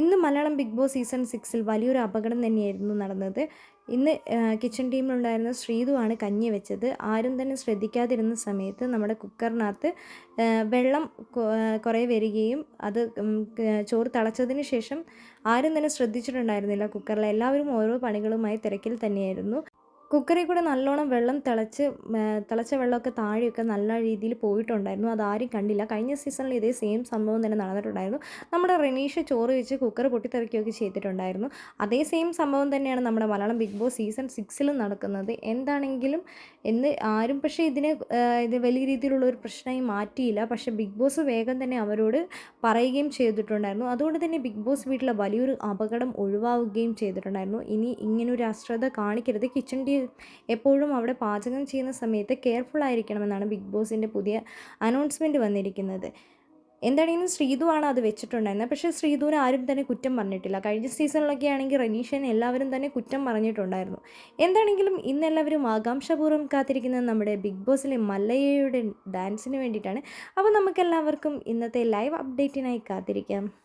ഇന്ന് Malayalam Bigg Boss season സിക്സിൽ വലിയൊരു അപകടം തന്നെയായിരുന്നു നടന്നത്. ഇന്ന് കിച്ചൺ ടീമിലുണ്ടായിരുന്ന ശ്രീതുവാണ് കഞ്ഞി വെച്ചത്. ആരും തന്നെ ശ്രദ്ധിക്കാതിരുന്ന സമയത്ത് നമ്മുടെ കുക്കറിനകത്ത് വെള്ളം കുറേ വരികയും അത് ചോറ് തിളച്ചതിന് ശേഷം ആരും തന്നെ ശ്രദ്ധിച്ചിട്ടുണ്ടായിരുന്നില്ല കുക്കറിൽ. എല്ലാവരും ഓരോ പണികളുമായി തിരക്കിൽ തന്നെയായിരുന്നു. കുക്കറിൽ കൂടെ നല്ലോണം വെള്ളം തിളച്ച് തിളച്ച വെള്ളമൊക്കെ താഴെയൊക്കെ നല്ല രീതിയിൽ പോയിട്ടുണ്ടായിരുന്നു. അതാരും കണ്ടില്ല. കഴിഞ്ഞ സീസണിൽ ഇതേ സെയിം സംഭവം തന്നെ നടന്നിട്ടുണ്ടായിരുന്നു. നമ്മുടെ റെനീഷ് ചോറ് വെച്ച് കുക്കർ പൊട്ടിത്തെറിക്കുകയൊക്കെ ചെയ്തിട്ടുണ്ടായിരുന്നു. അതേ സെയിം സംഭവം തന്നെയാണ് നമ്മുടെ മലയാളം ബിഗ് ബോസ് സീസൺ സിക്സിലും നടക്കുന്നത്. എന്താണെങ്കിലും എന്ന് ആരും പക്ഷേ ഇതിനെ ഇത് വലിയ രീതിയിലുള്ള ഒരു പ്രശ്നമായി മാറ്റിയില്ല. പക്ഷേ ബിഗ് ബോസ് വേഗം തന്നെ അവരോട് പറയുകയും ചെയ്തിട്ടുണ്ടായിരുന്നു. അതുകൊണ്ട് തന്നെ ബിഗ് ബോസ് വീട്ടിലെ വലിയൊരു അപകടം ഒഴിവാവുകയും ചെയ്തിട്ടുണ്ടായിരുന്നു. ഇനി ഇങ്ങനൊരു അശ്രദ്ധ കാണിക്കരുത്. കിച്ചൺ ടീ എപ്പോഴും അവിടെ പാചകം ചെയ്യുന്ന സമയത്ത് കെയർഫുൾ ആയിരിക്കണമെന്നാണ് ബിഗ് ബോസിന്റെ പുതിയ അനൗൺസ്മെന്റ് വന്നിരിക്കുന്നത്. എന്താണെങ്കിലും ആണ് അത് വെച്ചിട്ടുണ്ടായിരുന്നത്. പക്ഷേ ശ്രീതുവിനെ ആരും തന്നെ കുറ്റം പറഞ്ഞിട്ടില്ല. കഴിഞ്ഞ സീസണിലൊക്കെ ആണെങ്കിൽ റനീഷനെ എല്ലാവരും തന്നെ കുറ്റം പറഞ്ഞിട്ടുണ്ടായിരുന്നു. എന്താണെങ്കിലും ഇന്നെല്ലാവരും ആകാംക്ഷപൂർവം കാത്തിരിക്കുന്നത് നമ്മുടെ ബിഗ് ബോസിലെ മല്ലയ്യയുടെ ഡാൻസിന് വേണ്ടിയിട്ടാണ്. അപ്പോൾ നമുക്കെല്ലാവർക്കും ഇന്നത്തെ ലൈവ് അപ്ഡേറ്റിനായി കാത്തിരിക്കാം.